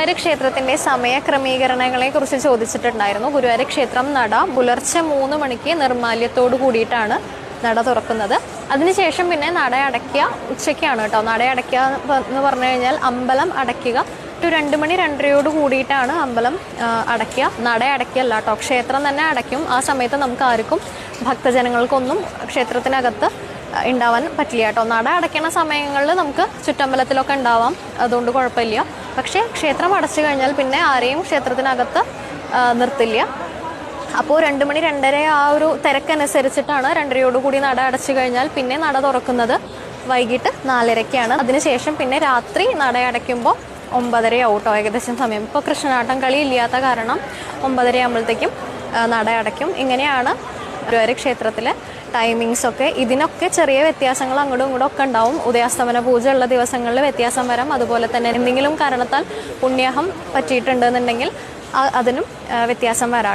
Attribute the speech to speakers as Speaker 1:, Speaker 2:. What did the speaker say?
Speaker 1: ഗുരുവായൂർ ക്ഷേത്രത്തിന്റെ സമയ ക്രമീകരണങ്ങളെ കുറിച്ച് ചോദിച്ചിട്ടുണ്ടായിരുന്നു. ഗുരുവായൂർ ക്ഷേത്രം നട പുലർച്ചെ മൂന്ന് മണിക്ക് നിർമാല്യത്തോട് കൂടിയിട്ടാണ് നട തുറക്കുന്നത്. അതിനുശേഷം പിന്നെ നട അടയ്ക്കുക ഉച്ചയ്ക്കാണ് കേട്ടോ. നട അടയ്ക്കുക എന്ന് പറഞ്ഞു കഴിഞ്ഞാൽ അമ്പലം അടയ്ക്കുക. ഒരു രണ്ട് മണി രണ്ടരയോട് കൂടിയിട്ടാണ് അമ്പലം അടയ്ക്കുക. നട അടയ്ക്കല്ല കേട്ടോ. ക്ഷേത്രം തന്നെ അടയ്ക്കും. ആ സമയത്ത് നമുക്ക് ആർക്കും ഭക്തജനങ്ങൾക്കൊന്നും ക്ഷേത്രത്തിനകത്ത് ഉണ്ടാവാൻ പറ്റില്ല കേട്ടോ. നട അടയ്ക്കണ സമയങ്ങളിൽ നമുക്ക് ചുറ്റമ്പലത്തിലൊക്കെ ഉണ്ടാവാം. അതുകൊണ്ട് കുഴപ്പമില്ല. പക്ഷേ ക്ഷേത്രം അടച്ചു കഴിഞ്ഞാൽ പിന്നെ ആരെയും ക്ഷേത്രത്തിനകത്ത് നിർത്തില്ല. അപ്പോൾ രണ്ട് മണി രണ്ടര ആ ഒരു തിരക്കനുസരിച്ചിട്ടാണ് രണ്ടരയോടുകൂടി നട അടച്ചു കഴിഞ്ഞാൽ പിന്നെ നട തുറക്കുന്നത് വൈകിട്ട് നാലരയ്ക്കാണ്. അതിനുശേഷം പിന്നെ രാത്രി നട അടയ്ക്കുമ്പോൾ ഒമ്പതര ഔട്ടോ ഏകദേശം സമയം. ഇപ്പോൾ കൃഷ്ണനാട്ടം കളി ഇല്ലാത്ത കാരണം ഒമ്പതര ആകുമ്പോഴത്തേക്കും നട അടയ്ക്കും. ഇങ്ങനെയാണ് ഗുരുവായൂർ ക്ഷേത്രത്തിലെ ടൈമിങ്സ് ഒക്കെ ഇതിനൊക്കെ ചെറിയ വ്യത്യാസങ്ങൾ അങ്ങോട്ടും ഇങ്ങോട്ടും ഒക്കെ ഉണ്ടാവും. ഉദയാസ്തമന പൂജ ഉള്ള ദിവസങ്ങളിൽ വ്യത്യാസം വരാം. അതുപോലെ തന്നെ എന്തെങ്കിലും കാരണത്താൽ പുണ്യാഹം പറ്റിയിട്ടുണ്ടെന്നുണ്ടെങ്കിൽ അതിനും വ്യത്യാസം വരാം